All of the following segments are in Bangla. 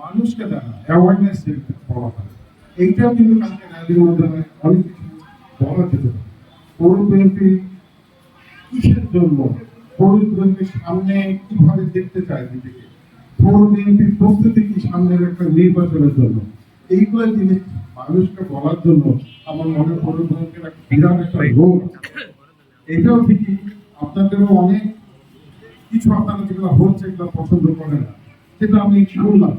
মানুষকে অ্যাওয়ারনেস বলা হয়। এইটাও কিন্তু মাধ্যমে অনেক কিছু বলা কিসের জন্য সামনে কীভাবে দেখতে চায় নিজেকে? প্রস্তুতি কি সামনের একটা নির্বাচনের জন্য? এইগুলো জিনিস মানুষকে বলার জন্য আমার মনে বিএনপির একটা বিরাট একটা আছে। এটাও ঠিকই, আপনাদেরও অনেক কিছু আপনারা যেগুলো হচ্ছে এগুলো পছন্দ করে না সেটা আমি শুনলাম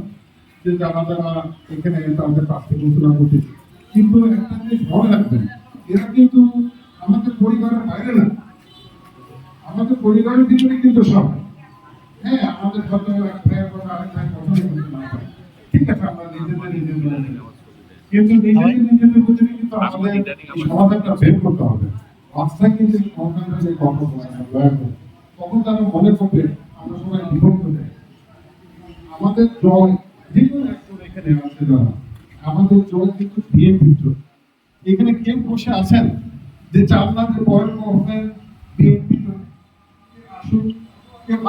যে যারা যারা এখানে তাদের ঘোষণা করতেছে কিন্তু একটা জিনিস মনে রাখবেন এরা কিন্তু আমাদের পরিবারের বাইরে না। আমাদের পরিবারের ভিতরে কিন্তু সব। হ্যাঁ আমাদের হয়তো এক ভাইয়ের কথা আরেক ঠিক আছে আমরা নিজেদের নিজেদের কিন্তু নিজেদের নিজেদের ভিতরে কিন্তু আমাদের সমাধানটা বের করতে হবে। রাস্তায় কিন্তু এই সমাধানটা যে কথা বলে না, দয়া করে। তখন তারা মনে করবে আমরা সবাই বিভক্ত। আমাদের জয় যে কোনো একজন এখানে আছে যারা আমাদের জয় কিন্তু বিএনপির জয়। এখানে কেউ বসে আছেন যে চার না যে পরের গভর্নমেন্ট বিএনপি আসুন কেউ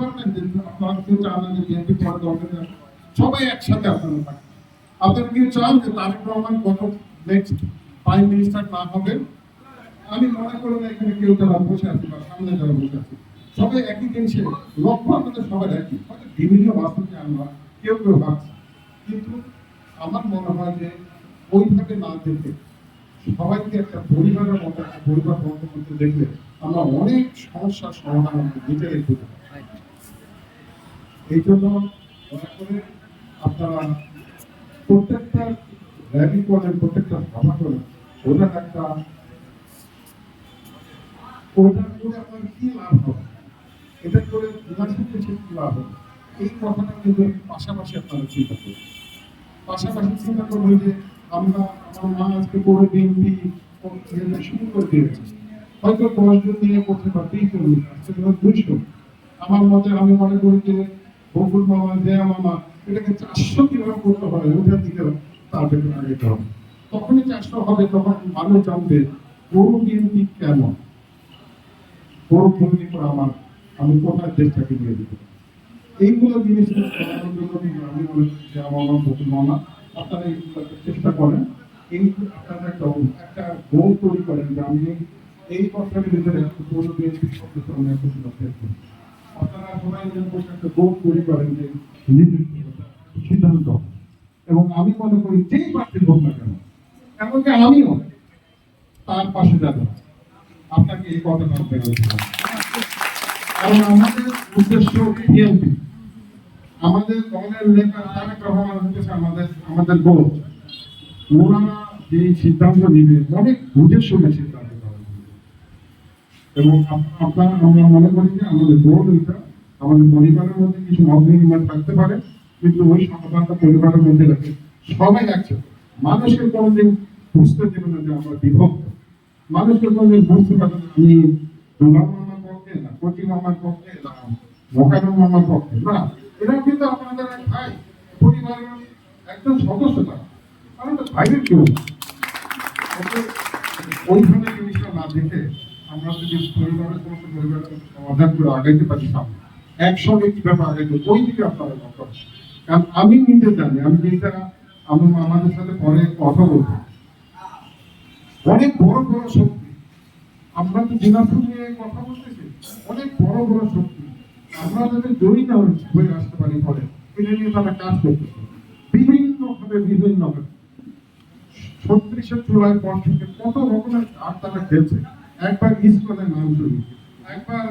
পারবেন যে কেউ চান যে গভর্নমেন্ট সবাই একসাথে আপনারা থাকবেন। আপনারা কি চান যে তারেক রহমান কত নেক্সট প্রাইম মিনিস্টার না হবে? আমি মনে করি না এখানে কেউ যারা বসে আছে বা সামনে যারা বসে আছে। সবাই একই জিনিসে লক্ষ্য আমাদের সবাই একই। হয়তো বিভিন্ন বাস্তবে আমরা কেউ কেউ ভাবছি। কিন্তু আমার মনে হয় যে ওইভাবে না দেখে সবাইকে একটা পরিবারের মতো, একটা পরিবার বন্ধ করতে দেখলে আমরা অনেক সমস্যার সমাধান আমরা নিজেরাই করতে এই জন্য দয়া করে আপনারা প্রত্যেকটা র্যালি করেন প্রত্যেকটা সভা করেন ওটার একটা ওটা করে আপনার কি লাভ হবে? এটা করে এই কথাটা কিন্তু পাশাপাশি আপনারা চিন্তা করবেন পাশাপাশি চিন্তা যে আমরা, আমার মা আজকে বিএনপি শুরু করে দিয়েছে, হয়তো নিয়ে করতে আমার মতে, আমি মনে করি যে বকুল মামা, জয়া মামা, এটাকে চারশো কীভাবে করতে হয়, ওটার দিকে তাদেরকে আগে হবে। তখনই চারশো হবে, তখন মানুষ জানবে বড় বিএনপি কেমন? বিএনপি করে আমার আমি কোথায় দেশটাকে নিয়ে দিতে এইগুলো জিনিস আমার বকুল মামা, আপনারা এইগুলো চেষ্টা করেন। এই আপনারা একটা একটা গোল তৈরি করেন যে আমি এই বছরের ভিতরে একটা বড় বিএনপি সদস্য একটা শেষ করি আপনারা সবাই একটা গোল তৈরি করেন যে সিদ্ধান্ত এবং আমি মনে করি যেই প্রার্থী হোক না কেন, এমনকি আমিও তার পাশে যাব। আপনাকে এই কথাটা বলেছিলাম কারণ আমাদের উদ্দেশ্য আমাদের দলের নেতা তারেক রহমান হচ্ছে আমাদের আমাদের গোল ওনারা যে সিদ্ধান্ত নিবে, অনেক বুঝে শুনে সিদ্ধান্ত এবং আপনারা, আমরা মনে করি যে আমাদের গোল এটা আমাদের পরিবারের মধ্যে কিছু মত থাকতে পারে, কিন্তু ওই সমাধানটা পরিবারের মধ্যে রাখে। সবাই একসাথে। মানুষকে কোনোদিন বুঝতে দেবে না যে আমরা বিভক্ত। মানুষকে কোনোদিন বুঝতে পারবে না আমি দুলাল মামার পক্ষে না কচি মামার পক্ষে না মোকারম পক্ষে না। কিন্তু আপনাদের ভাই, পরিবারের একজন আমাদের ভাইয়ের কেউ না। অতএব ওইভাবে জিনিসটা না দেখে আমরা যদি পরিবারের সমস্ত সমাধান করে আগাইতে একসঙ্গে আগাইতে ওই দিকে আপনারা লক্ষ্য কারণ আমি নিজে জানি, আমি যেটা আমি আমাদের সাথে পরে কথা বলব। অনেক বড় বড় শক্তি। আমরা তো দিনাজপুর নিয়ে কথা বলতেছি। অনেক বড় বড় শক্তি। আমরা যাতে জয়ী না হয়ে আসতে পারি ফলে। এটা নিয়ে তারা কাজ করতেছে বিভিন্ন ভাবে বিভিন্ন ভাবে। ছত্রিশের তুলার পর থেকে কত রকমের কাজ তারা খেলছে। একবার ইস্কনের নাম শুনি। একবার